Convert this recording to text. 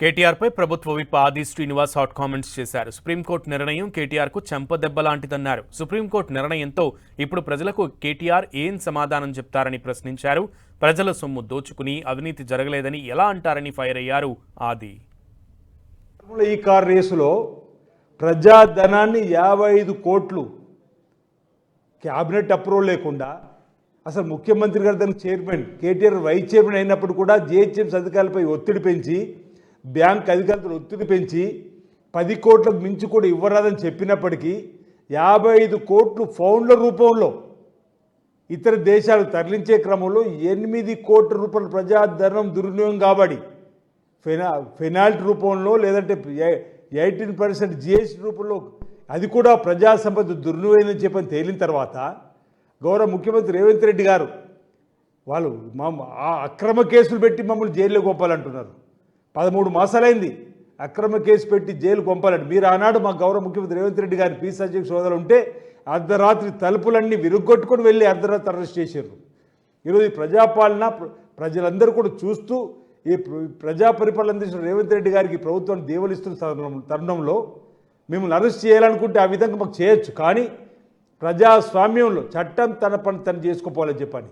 కేటీఆర్పై ప్రభుత్వ whip Aadi Srinivas hot comments చేశారు. Supreme court నిర్ణయం కేటీఆర్కు చెంపదెబ్బ లాంటిదన్నారు. సుప్రీంకోర్టు నిర్ణయంతో ఇప్పుడు ప్రజలకు కేటీఆర్ ఏం సమాధానం చెప్తారని ప్రశ్నించారు. ప్రజల సొమ్ము దోచుకుని అవినీతి జరగలేదని ఎలా అంటారని ఫైర్ అయ్యారు ఆది. ఈ కార్ రేసులో ప్రజాధనాన్ని యాభై ఐదు కోట్లు క్యాబినెట్ అప్రూవల్ లేకుండా అసలు ముఖ్యమంత్రి గారు దానికి చైర్మన్ కేటీఆర్ వైస్ చైర్మన్ అయినప్పుడు కూడా జిహెచ్ఎంసీ అధికారులపై ఒత్తిడి పెంచి బ్యాంక్ అధికారులు ఒత్తిడి పెంచి పది కోట్లకు మించి కూడా ఇవ్వరాదని చెప్పినప్పటికీ యాభై ఐదు కోట్లు ఫౌండ్ల రూపంలో ఇతర దేశాలకు తరలించే క్రమంలో ఎనిమిది కోట్ల రూపాయల ప్రజాధనం దుర్వినియోగం కాబడి ఫెనా ఫెనాల్టీ రూపంలో లేదంటే ఎయిటీన్ పర్సెంట్ జిఎస్టీ రూపంలో అది కూడా ప్రజా సంపద దుర్వినియోగం చెప్పని తేలిన తర్వాత గౌరవ ముఖ్యమంత్రి రేవంత్ రెడ్డి గారు వాళ్ళు మా ఆ అక్రమ కేసులు పెట్టి మమ్మల్ని జైల్లో గొప్పాలంటున్నారు పదమూడు మాసాలైంది. అక్రమ కేసు పెట్టి జైలు పంపాలండి మీరు ఆనాడు మా గౌరవ ముఖ్యమంత్రి రేవంత్ రెడ్డి గారి పీస్ అధ్యక్ష సోదరులు ఉంటే అర్ధరాత్రి తలుపులన్నీ విరుగ్గొట్టుకొని వెళ్ళి అర్ధరాత్రి అరెస్ట్ చేశారు. ఈరోజు ఈ ప్రజాపాలన ప్రజలందరూ కూడా చూస్తూ ఈ ప్ర- ప్రజా పరిపాలన అందించిన రేవంత్ రెడ్డి గారికి ప్రభుత్వాన్ని దేవలిస్తున్న తరుణంలో మిమ్మల్ని అరెస్ట్ చేయాలనుకుంటే ఆ విధంగా మాకు చేయొచ్చు. కానీ ప్రజాస్వామ్యంలో చట్టం తన పని తను చేసుకోపోవాలని చెప్పని.